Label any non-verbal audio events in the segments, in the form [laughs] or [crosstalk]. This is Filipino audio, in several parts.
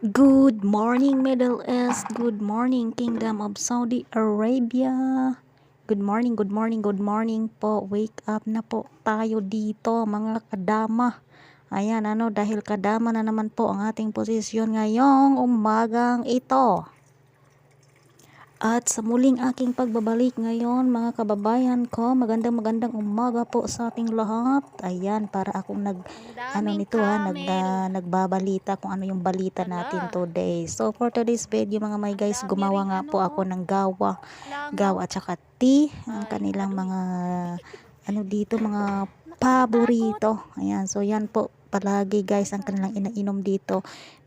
Good morning Middle East, good morning Kingdom of Saudi Arabia. Good morning, good morning, good morning po. Wake up na po tayo dito mga kadama. Ayan ano, dahil kadama na naman po ang ating posisyon ngayong umagang ito. At sa muling aking pagbabalik ngayon mga kababayan ko, magandang magandang umaga po sa ating lahat. Ayan, para akong nag ano nito ha, nag, ah, nagbabalita kung ano yung balita natin today. So for today's video mga may guys, gumawa nga po ako ng gawa, gawa at saka tea, ang kanilang mga [laughs] ano dito mga paborito. Ayan, so yan po palagi guys ang kanilang inainom dito.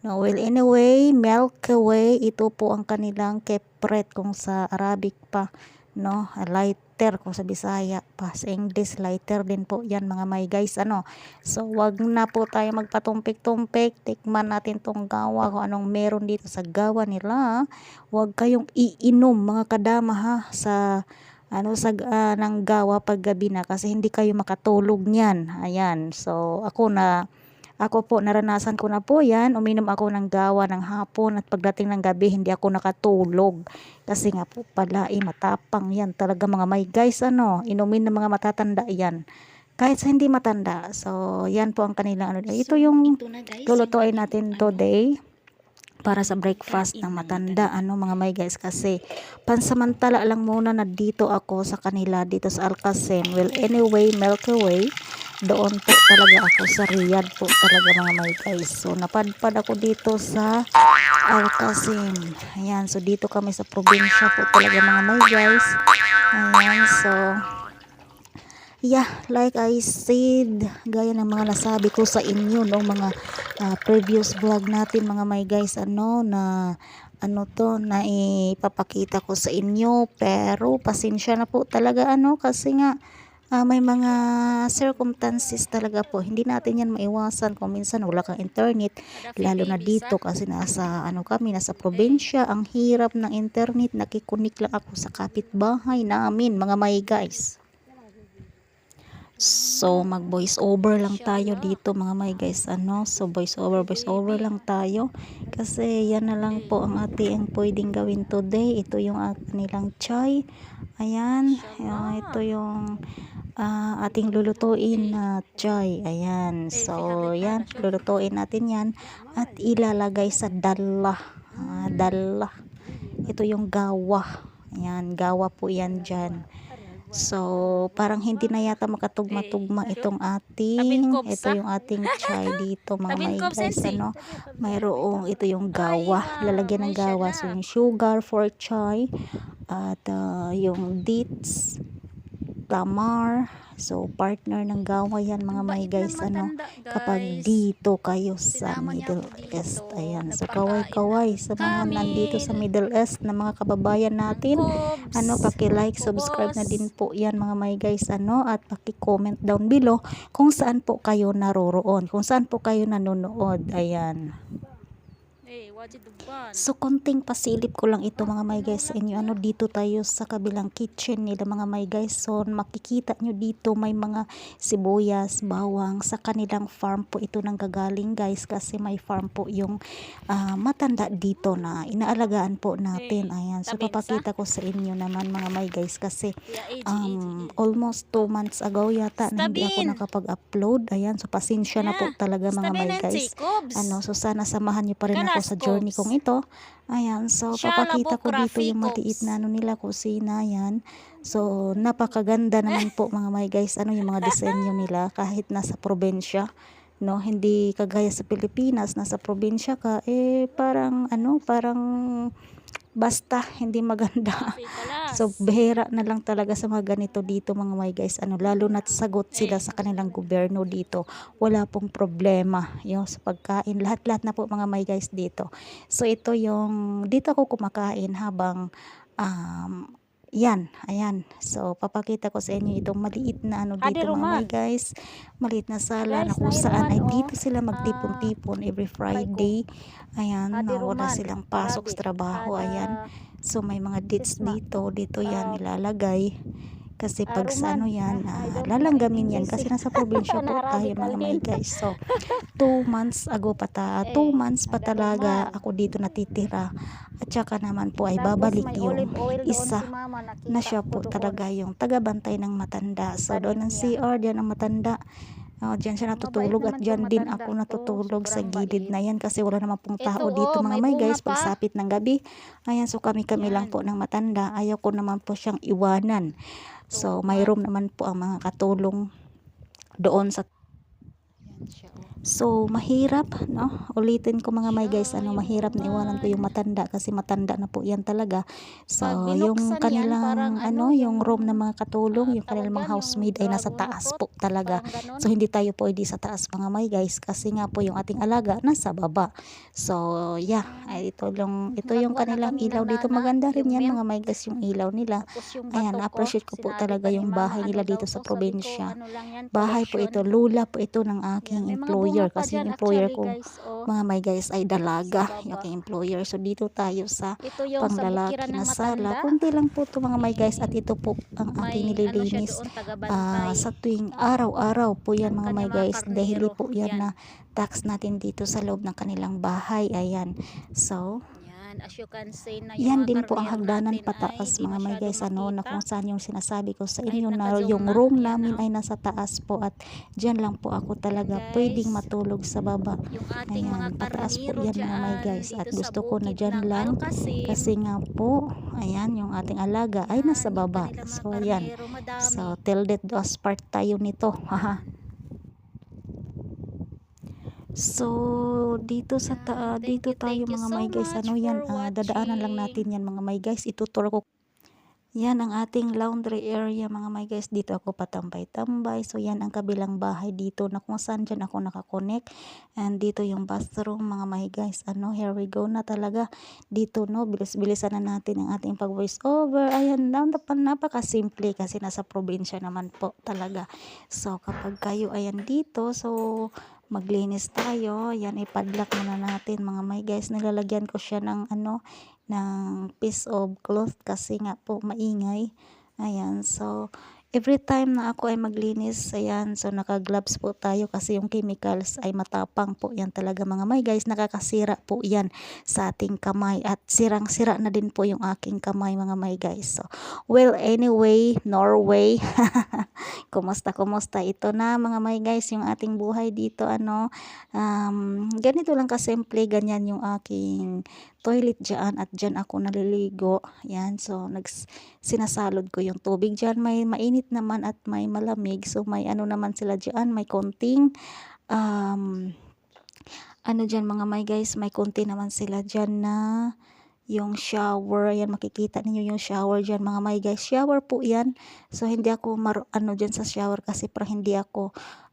No, well anyway, milk away, ito po ang kanilang kepret kung sa Arabic pa, no, lighter kung sa Bisaya pa, sa English lighter din po yan mga may guys, ano, so wag na po tayo magpatumpik-tumpik, tikman natin tong gawa kung anong meron dito sa gawa nila, wag kayong iinom mga kadama ha, sa ano sa uh, ng gawa paggabi na kasi hindi kayo makatulog niyan. Ayan. So ako na ako po, naranasan ko na po yan. Uminom ako ng gawa ng hapon at pagdating ng gabi, hindi ako nakatulog. Kasi nga po pala, eh, matapang yan. Talaga mga may guys, ano, inumin ng mga matatanda yan. Kahit sa hindi matanda. So, yan po ang kanilang ano. Ito yung lulutuin natin today para sa breakfast ng matanda ano mga may guys kasi pansamantala lang muna na dito ako sa kanila dito sa Alcacen well anyway Milky doon po talaga ako sa Riyadh po talaga mga may guys. So napadpad ako dito sa Alcacin ayan so dito kami sa probinsya po talaga mga may guys. Ayan so yeah like I said gaya ng mga nasabi ko sa inyo no mga uh, previous vlog natin mga may guys ano na ano to na ipapakita ko sa inyo. Pero pasensya na po talaga ano kasi nga uh, may mga circumstances talaga po. Hindi natin yan maiwasan kung minsan wala kang internet, lalo na dito kasi nasa ano kami, nasa probinsya, ang hirap ng internet, nakikunik lang ako sa kapitbahay namin, mga may guys. So, mag voice over lang tayo dito mga may guys. Ano? So, voice over, voice over lang tayo. Kasi yan na lang po ang ating pwedeng gawin today. Ito yung nilang chai. Ayan. Ito yung uh, ating lulutuin na chai. Ayan. So, yan. Lulutuin natin yan. At ilalagay sa dala. Uh, dala. Ito yung gawa. Ayan. Gawa po yan dyan. So, parang hindi na yata makatugma-tugma itong ating, ito yung ating chai [laughs] dito, mga may guys, ano, mayroong, ito yung gawa, lalagyan ng gawa, so yung sugar for chai, at uh, yung dates, tamar, So, partner ng gawa yan mga may guys, ano, kapag dito kayo sa Middle East. Ayan. So, kaway-kaway sa mga nandito sa Middle East na mga kababayan natin. Ano, paki-like, subscribe na din po yan mga may guys, ano, at paki-comment down below kung saan po kayo naroroon, kung saan po kayo nanonood. Ayan. So, konting pasilip ko lang ito mga may guys sa inyo. Ano, dito tayo sa kabilang kitchen nila mga may guys. So, makikita nyo dito may mga sibuyas, bawang. Sa kanilang farm po ito nang gagaling guys. Kasi may farm po yung uh, matanda dito na inaalagaan po natin. Ayan. So, papakita ko sa inyo naman mga may guys. Kasi um, almost 2 months ago yata na hindi ako nakapag-upload. Ayan. So, pasensya na po talaga mga may guys. Ano, so sana samahan nyo pa rin ako sa journey kong ito. Ayan, so papakita ko dito yung maliit na ano nila kusina, yan. So, napakaganda naman po mga may guys, ano yung mga disenyo nila [laughs] kahit nasa probinsya. No, hindi kagaya sa Pilipinas, nasa probinsya ka, eh parang ano, parang basta hindi maganda. [laughs] so behera na lang talaga sa mga ganito dito mga my guys. Ano lalo na sagot sila sa kanilang gobyerno dito. Wala pong problema yung sa pagkain. Lahat-lahat na po mga my guys dito. So ito yung dito ako kumakain habang um, yan, ayan. So, papakita ko sa inyo itong maliit na ano dito mga may guys. Maliit na sala na kung saan ay dito sila magtipon-tipon every Friday. Ayan, na wala silang pasok sa trabaho. Ayan. So, may mga dates dito. Dito yan nilalagay. Kasi pag sa ano yan, I ah, lalanggamin in yan. Kasi nasa probinsya [laughs] po tayo Nararamdaman mga may din. guys. So, [laughs] two months ago pa ta, two Eh, months pa talaga ako dito natitira. At saka naman po ay babalik yung isa na siya po talaga yung tagabantay ng matanda. So, doon ang. CR, diyan ang matanda. Oh, diyan siya natutulog at diyan din ako to, natutulog sa gilid na yan kasi wala naman pong tao Ito, dito oh, mga may guys pa. pagsapit ng gabi. Ayan, so kami-kami lang po ng matanda. Ayaw ko naman po siyang iwanan. So, may room naman po ang mga katulong doon sa. So, mahirap, no? Ulitin ko mga may guys, ano, mahirap na iwanan ko yung matanda kasi matanda na po yan talaga. So, yung yan, kanilang, parang ano, ano, yung room ng mga katulong, ah, yung kanilang mga yan, housemaid ay nasa taas po talaga. So, hindi tayo pwede sa taas mga may guys kasi nga po yung ating alaga nasa baba. So, yeah, ay, ito, yung, ito yung kanilang ilaw dito. Maganda rin yan mga may guys yung ilaw nila. Ayan, appreciate ko po talaga yung bahay ano nila dito to? sa probinsya. ano yan, Bahay po ito, lula po ito ng Yan, aking bunga employer pa kasi yung employer actually ko. guys, oh. mga may guys ay dalaga. Yung aking employer. So dito tayo sa Ito yung panglalaki na sala. Kunti lang po to mga may guys. At ito po ang aking ano nililinis doon, ah, tagabantay. sa tuwing araw-araw po yan mga may guys. Dahil po yan Yan. na tax natin dito sa loob ng kanilang bahay. Ayan. So Yan, as you can see na yan mga din po ang hagdanan pataas mga may guys ano na kung saan yung sinasabi ko sa inyo na yung room namin ay nasa taas po at dyan lang po ako talaga guys. pwedeng matulog sa baba. Yung ating mga Ayan, pataas po yan mga may guys at gusto ko na dyan ng lang kasi nga po ayan yung ating alaga ay nasa baba. mga so ayan so till us part tayo nito. [laughs] Haha So, dito sa ta Thank dito tayo mga so may guys, ano yan, ah, dadaanan lang natin yan mga may guys, ituturo ko. Yan ang ating laundry area mga may guys, dito ako patambay-tambay. So, yan ang kabilang bahay dito na kung saan dyan ako nakakonect. And dito yung bathroom mga may guys, ano, here we go na talaga. Dito no, bilis-bilisan na natin ang ating pag voice over. Ayan, napaka napaka-simple kasi nasa probinsya naman po talaga. So, kapag kayo ayan dito, so maglinis tayo. Yan, ipadlock muna natin mga may guys. Nilalagyan ko siya ng ano, ng piece of cloth kasi nga po maingay. Ayan, so every time na ako ay maglinis, ayan, so naka-gloves po tayo kasi yung chemicals ay matapang po yan talaga mga may guys, nakakasira po yan sa ating kamay at sirang-sira na din po yung aking kamay mga may guys. So, well, anyway, Norway, [laughs] kumusta, kumusta? Ito na mga may guys, yung ating buhay dito, ano, um, ganito lang kasimple, ganyan yung aking toilet dyan at dyan ako naliligo. Yan, so nags, sinasalod ko yung tubig dyan. May mainit naman at may malamig. So may ano naman sila dyan, may konting um, ano dyan mga may guys, may konti naman sila dyan na yung shower, yan makikita ninyo yung shower dyan mga may guys, shower po yan. So hindi ako mar ano dyan sa shower kasi para hindi ako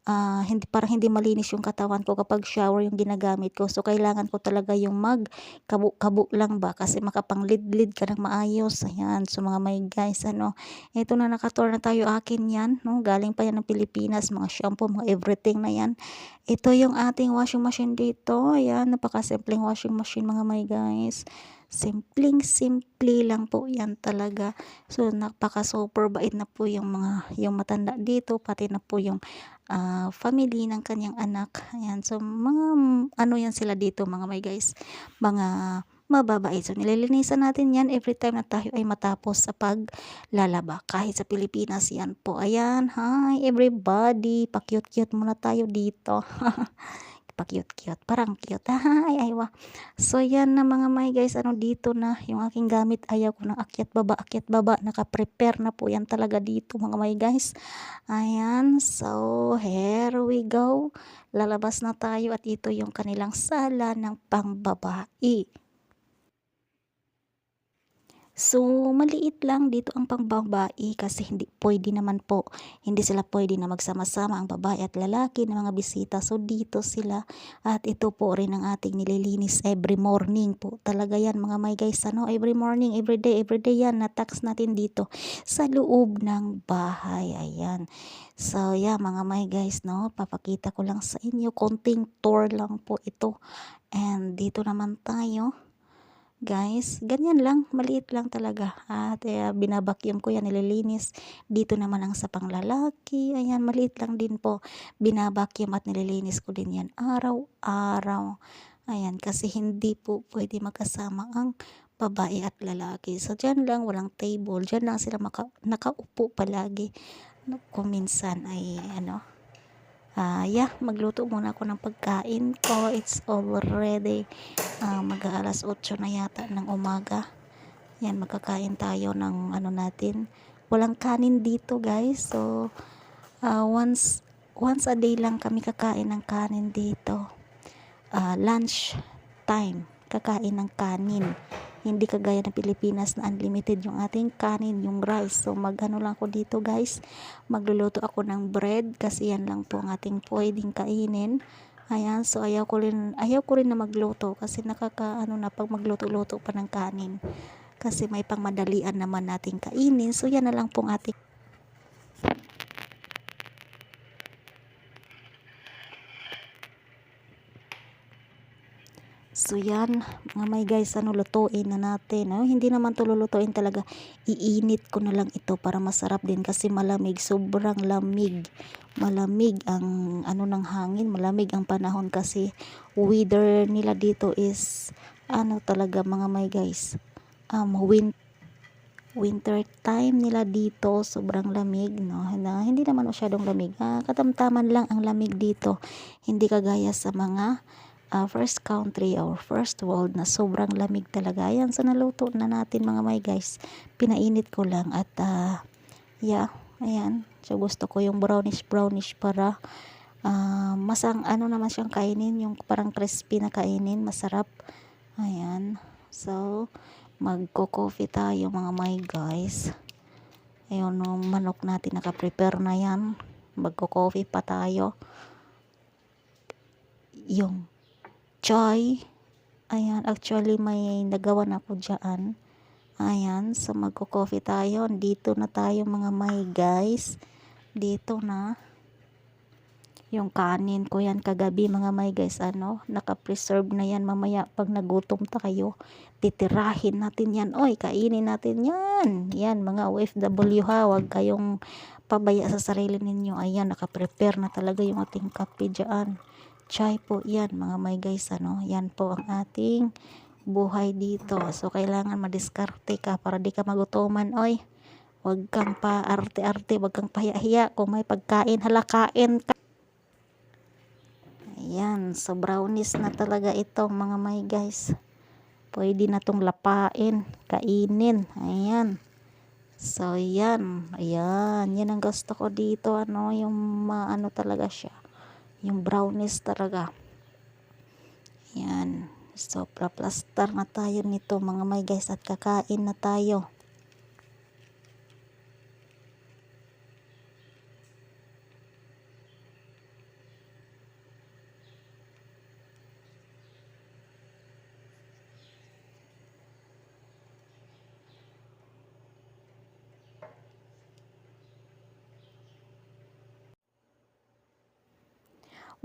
ah, hindi para hindi malinis yung katawan ko kapag shower yung ginagamit ko. So kailangan ko talaga yung mag kabu-kabu lang ba kasi makapanglid-lid ka ng maayos. Ayan. So mga may guys ano ito na nakator na tayo akin yan no? Galing pa yan ng Pilipinas mga shampoo mga everything na yan. Ito yung ating washing machine dito. Ayan napakasimpleng washing machine mga may guys simpleng simple lang po yan talaga. So napaka super bait na po yung mga yung matanda dito pati na po yung ah, family ng kanyang anak. Ayan so mga ano yan sila dito mga may guys? Mga mababait. So nililinisan natin yan every time na tayo ay matapos sa paglalaba kahit sa Pilipinas yan po. Ayan hi everybody. Pa-cute-cute muna tayo dito [laughs] pa-cute-cute. Parang cute. [laughs] Ay, ay, wa. So, yan na mga may guys. Ano dito na yung aking gamit. Ayaw ko ng akyat baba, akyat baba. Naka-prepare na po yan talaga dito mga may guys. Ayan. So, here we go. Lalabas na tayo at ito yung kanilang sala ng pangbabae. So, maliit lang dito ang pangbabae kasi hindi pwede naman po. Hindi sila pwede na magsama-sama ang babae at lalaki ng mga bisita. So, dito sila. At ito po rin ang ating nililinis every morning po. Talaga yan mga may guys. Ano? Every morning, every day, every day yan. Na-tax natin dito sa loob ng bahay. Ayan. So, yeah mga may guys, no? Papakita ko lang sa inyo. Konting tour lang po ito. And dito naman tayo guys. Ganyan lang, maliit lang talaga. At uh, binabakyum ko yan, nililinis. Dito naman ang sa panglalaki. Ayan, maliit lang din po. Binabakyum at nililinis ko din yan araw-araw. Ayan, kasi hindi po pwede magkasama ang babae at lalaki. So, dyan lang, walang table. Dyan lang sila maka, nakaupo palagi. Kung minsan ay, ano, ah, yeah, magluto muna ako ng pagkain ko. It's already uh, mag-aalas 8 na yata ng umaga. Yan, magkakain tayo ng ano natin. Walang kanin dito, guys. So, uh, once once a day lang kami kakain ng kanin dito. Uh, lunch time, kakain ng kanin. Hindi kagaya ng Pilipinas na unlimited yung ating kanin, yung rice. So, magano lang ako dito, guys. Magluluto ako ng bread kasi yan lang po ang ating pwedeng kainin. Ayan, so ayaw ko rin, ayaw ko rin na magluto kasi nakaka, ano na, pag magluto-luto pa ng kanin. Kasi may pangmadalian naman nating kainin. So, yan na lang pong ating So yan, mga may guys, ano lutuin na natin. No? Hindi naman to lulutuin talaga. Iinit ko na lang ito para masarap din kasi malamig, sobrang lamig. Malamig ang ano ng hangin, malamig ang panahon kasi weather nila dito is ano talaga mga may guys. Um win winter time nila dito, sobrang lamig, no? Na, hindi naman masyadong lamig. Ah, katamtaman lang ang lamig dito. Hindi kagaya sa mga uh, first country or first world na sobrang lamig talaga. Ayan, so naluto na natin mga may guys. Pinainit ko lang at uh, yeah, ayan. So gusto ko yung brownish brownish para uh, masang ano naman siyang kainin, yung parang crispy na kainin, masarap. Ayan. So magko-coffee tayo mga may guys. Ayun, no, manok natin naka-prepare na yan. Magko-coffee pa tayo. Yung chai. Ayan, actually may nagawa na ako dyan. Ayan, so magko-coffee tayo. Dito na tayo mga may guys. Dito na. Yung kanin ko yan kagabi mga may guys, ano, naka-preserve na yan mamaya pag nagutom tayo. Titirahin natin yan. Oy, kainin natin yan. Yan, mga OFW ha, wag kayong pabaya sa sarili ninyo. Ayan, naka-prepare na talaga yung ating kape dyan. Chai po yan, mga may guys, ano. Yan po ang ating buhay dito. So, kailangan madiskarte ka para di ka magutuman. Oy, wag kang pa arte-arte, wag kang pahiya-hiya. Kung may pagkain, halakain ka. Ayan, so brownies na talaga ito mga may guys. Pwede na tong lapain, kainin. Ayan. So, yan. Ayan. Yan ang gusto ko dito. Ano, yung maano talaga siya. Yung brownies talaga. Ayan. So, plaster na tayo nito mga may guys at kakain na tayo.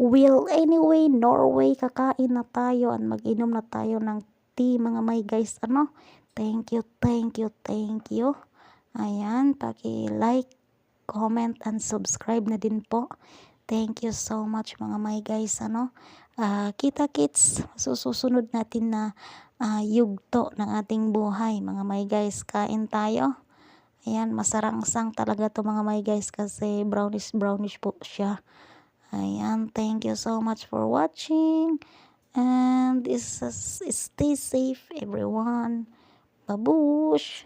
Well, anyway, Norway, kakain na tayo at mag-inom na tayo ng tea, mga may guys. Ano? Thank you, thank you, thank you. Ayan, paki-like, comment, and subscribe na din po. Thank you so much, mga may guys. Ano? Uh, kita kits, susunod natin na uh, yugto ng ating buhay, mga may guys. Kain tayo. Ayan, masarang-sang talaga to mga may guys kasi brownish brownish po siya. Ayan, thank you so much for watching. And this is, stay safe everyone. Babush!